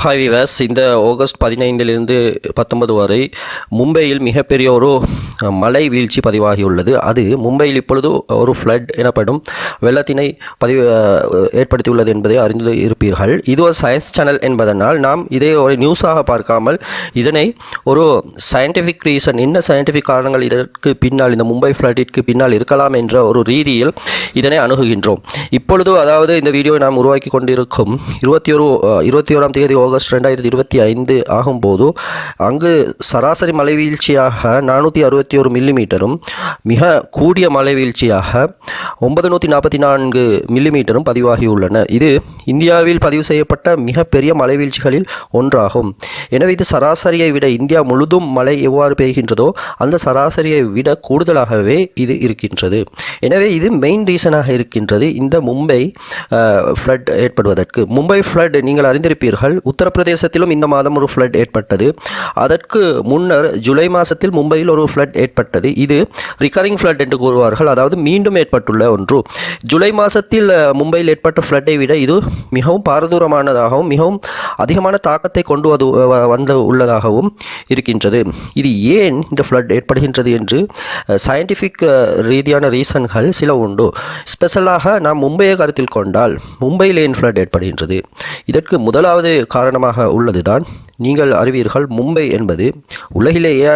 Hi விவஸ் இந்த August பதினைந்திலிருந்து பத்தொன்பது வரை மும்பையில் மிகப்பெரிய ஒரு மழை வீழ்ச்சி பதிவாகியுள்ளது. அது மும்பையில் இப்பொழுது ஒரு ஃப்ளட் எனப்படும் வெள்ளத்தினை பதிவு ஏற்படுத்தியுள்ளது என்பதை அறிந்து இருப்பீர்கள். இது ஒரு சயின்ஸ் சேனல் என்பதனால் நாம் இதை ஒரு நியூஸாக பார்க்காமல் இதனை ஒரு சயின்டிஃபிக் ரீசன் என்ன சயின்டிஃபிக் காரணங்கள் இதற்கு பின்னால் இந்த மும்பை ஃப்ளட்டிற்கு பின்னால் இருக்கலாம் என்ற ஒரு ரீதியில் இதனை அணுகுகின்றோம். இப்பொழுது அதாவது இந்த வீடியோவை நாம் உருவாக்கி கொண்டிருக்கும் இருபத்தி ஒரு இருபத்தி ஓராம் தேதி ஆகஸ்ட் ரெண்டாயிரத்தி இருபத்தி ஐந்து ஆகும்போது அங்கு சராசரி மலை வீழ்ச்சியாக நானூற்றி அறுபத்தி ஒரு மில்லிமீட்டரும் மிக கூடிய மழை வீழ்ச்சியாக ஒன்பது நூற்றி நாற்பத்தி நான்கு மில்லிமீட்டரும் பதிவாகியுள்ளன. இது இந்தியாவில் பதிவு செய்யப்பட்ட மிகப்பெரிய மழை வீழ்ச்சிகளில் ஒன்றாகும். எனவே இது சராசரியை விட இந்தியா முழுதும் மழை எவ்வாறு பெய்கின்றதோ அந்த சராசரியை விட கூடுதலாகவே இது இருக்கின்றது. எனவே இது மெயின் ரீசனாக இருக்கின்றது இந்த மும்பை ஃப்ளட் ஏற்படுவதற்கு. மும்பை ஃப்ளட் நீங்கள் அறிந்திருப்பீர்கள் உத்தரப்பிரதேசத்திலும் இந்த மாதம் ஒரு ஃப்ளட் ஏற்பட்டது. அதற்கு முன்னர் ஜூலை மாதத்தில் மும்பையில் ஒரு ஃப்ளட் ஏற்பட்டது. இது ரிகரிங் ஃப்ளட் என்று கூறுவார்கள் அதாவது மீண்டும் ஏற்பட்டுள்ள ஒன்று. ஜூலை மாதத்தில் மும்பையில் ஏற்பட்ட ஃப்ளட்டை விட இது மிகவும் பாரதூரமானதாகவும் மிகவும் அதிகமான தாக்கத்தை கொண்டு வ- வந்து உள்ளதாகவும் இருக்கின்றது. இது ஏன் இந்த ஃப்ளட் ஏற்படுகின்றது என்று சயின்டிஃபிக் ரீதியான ரீசன்கள் சில உண்டு. ஸ்பெஷலாக நாம் மும்பையை கருத்தில் கொண்டால் மும்பையில் ஏன் ஃப்ளட் ஏற்படுகின்றது? இதற்கு முதலாவது காரணமாக உள்ளதுதான் நீங்கள் அறிவீர்கள் மும்பை என்பது உலகிலேயே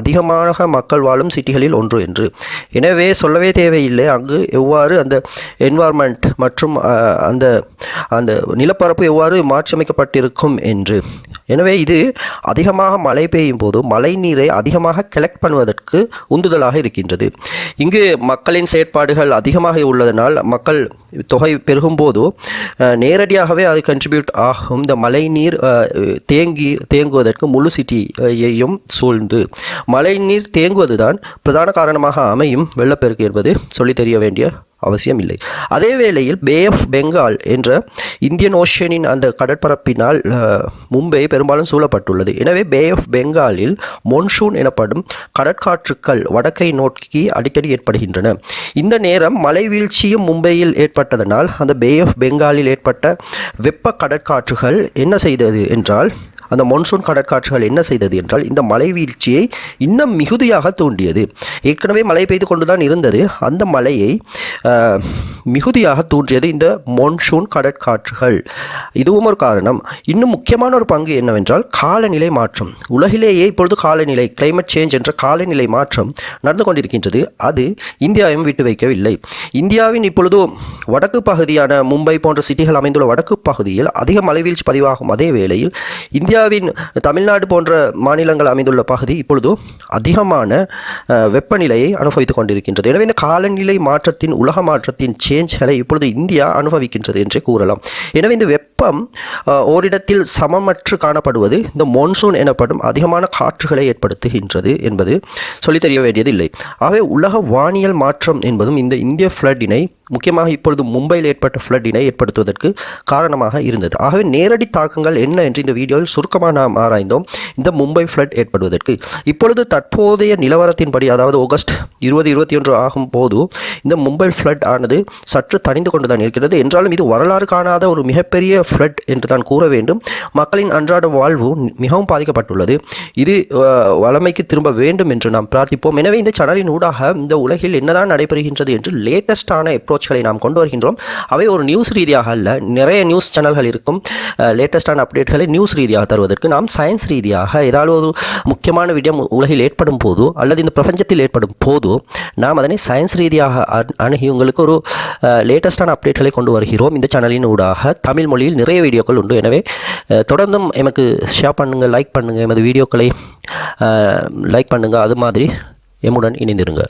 அதிகமாக மக்கள் வாழும் சிட்டிகளில் ஒன்று என்று. எனவே சொல்லவே தேவையில்லை அங்கு எவ்வாறு அந்த என்வார்மெண்ட் மற்றும் அந்த அந்த நிலப்பரப்பு எவ்வாறு மாற்றியமைக்கப்பட்டிருக்கும் என்று. எனவே இது அதிகமாக மழை பெய்யும் போது மழை நீரை அதிகமாக கலெக்ட் பண்ணுவதற்கு உந்துதலாக இருக்கின்றது. இங்கு மக்களின் செயற்பாடுகள் அதிகமாக உள்ளதனால் மக்கள் தொகை பெருகும்போது நேரடியாகவே அது கன்ட்ரிபியூட் ஆகும். இந்த மழை நீர் தேங்க தேங்கி தேங்குவதற்கு முழு சிட்டியையும் சூழ்ந்து. மழை நீர் தேங்குவதுதான் பிரதான காரணமாக அமையும் வெள்ளப்பெருக்கு என்பது சொல்லித் தெரிய வேண்டிய அவசியம் இல்லை. அதே வேளையில் பே ஆஃப் பெங்கால் என்ற இந்தியன் ஓஷனின் அந்த கடற்பரப்பினால் மும்பை பெரும்பாலும் சூழப்பட்டுள்ளது. எனவே பே ஆஃப் பெங்காலில் மொன்சூன் எனப்படும் கடற்காற்றுக்கள் வடக்கை நோக்கி அடிக்கடி ஏற்படுகின்றன. இந்த நேரம் மழை வீழ்ச்சியும் மும்பையில் ஏற்பட்டதனால் அந்த பே ஆஃப் பெங்காலில் ஏற்பட்ட வெப்ப கடற்காற்றுகள் என்ன செய்தது என்றால் அந்த மான்சூன் கடற்காற்றுகள் என்ன செய்தது என்றால் இந்த மழை வீழ்ச்சியை இன்னும் மிகுதியாக தூண்டியது. ஏற்கனவே மழை பெய்து கொண்டுதான் இருந்தது. அந்த மழையை மிகுதியாக தூண்டியது இந்த மான்சூன் கடற்காற்றுகள். இதுவும் ஒரு காரணம். இன்னும் முக்கியமான ஒரு பங்கு என்னவென்றால் காலநிலை மாற்றம். உலகிலேயே இப்பொழுது காலநிலை கிளைமேட் சேஞ்ச் என்ற காலநிலை மாற்றம் நடந்து கொண்டிருக்கின்றது. அது இந்தியாவையும் விட்டு வைக்கவில்லை. இந்தியாவின் இப்பொழுது வடக்கு பகுதியான மும்பை போன்ற சிட்டிகள் அமைந்துள்ள வடக்கு பகுதியில் அதிக மழை வீழ்ச்சி பதிவாகும். அதே வேளையில் இந்தியா இந்தியாவின் தமிழ்நாடு போன்ற மாநிலங்கள் அமைந்துள்ள பகுதி இப்பொழுது அதிகமான வெப்பநிலையை அனுபவித்துக் கொண்டிருக்கின்றது. எனவே இந்த காலநிலை மாற்றத்தின் உலக மாற்றத்தின் சேஞ்ச்களை இப்பொழுது இந்தியா அனுபவிக்கின்றது என்றே கூறலாம். எனவே இந்த வெப்பம் ஓரிடத்தில் சமமற்று காணப்படுவது இந்த மான்சூன் எனப்படும் அதிகமான காற்றுகளை ஏற்படுத்துகின்றது என்பது சொல்லித் தெரிய வேண்டியதில்லை. ஆகவே உலக வானியல் மாற்றம் என்பதும் இந்த இந்திய ஃப்ளட்டினை முக்கியமாக இப்பொழுது மும்பையில் ஏற்பட்ட ஃப்ளட்டினை ஏற்படுத்துவதற்கு காரணமாக இருந்தது. ஆகவே நேரடி தாக்கங்கள் என்ன என்று இந்த வீடியோவில் சுருக்கமாக நாம் ஆராய்ந்தோம். இந்த மும்பை ஃப்ளட் ஏற்படுவதற்கு. இப்பொழுது தற்போதைய நிலவரத்தின்படி அதாவது ஆகஸ்ட் இருபது இருபத்தி ஒன்று ஆகும் போது இந்த மும்பை ஃப்ளட் ஆனது சற்று தணிந்து கொண்டு தான் இருக்கிறது. என்றாலும் இது வரலாறு காணாத ஒரு மிகப்பெரிய ஃப்ளட் என்று தான் கூற வேண்டும். மக்களின் அன்றாட வாழ்வு மிகவும் பாதிக்கப்பட்டுள்ளது. இது வளமைக்கு திரும்ப வேண்டும் என்று நாம் பிரார்த்திப்போம். எனவே இந்த சேனலின் ஊடாக இந்த உலகில் என்னதான் நடைபெறுகின்றது என்று லேட்டஸ்டான அப்ரோச்களை நாம் கொண்டு வருகின்றோம். அவை ஒரு நியூஸ் ரீதியாக அல்ல நிறைய நியூஸ் சேனல்கள் இருக்கும். லேட்டஸ்டான அப்டேட்களை நியூஸ் ரீதியாக தருவதற்கு நாம் சயின்ஸ் ரீதியாக ஏதாவது ஒரு முக்கியமான விடயம் உலகில் ஏற்படும் போதோ அல்லது இந்த பிரபஞ்சத்தில் ஏற்படும் போதோ நாம் அதனை சயின்ஸ் ரீதியாக அணுகி உங்களுக்கு ஒரு லேட்டஸ்டான அப்டேட்களை கொண்டு வருகிறோம். இந்த சேனலின் ஊடாக தமிழ் மொழியில் நிறைய வீடியோக்கள் உண்டு. எனவே தொடர்ந்தும் எமக்கு ஷேர் பண்ணுங்கள் லைக் பண்ணுங்கள் எமது வீடியோக்களை லைக் பண்ணுங்கள் அது மாதிரி எம்முடன் இணைந்திருங்க.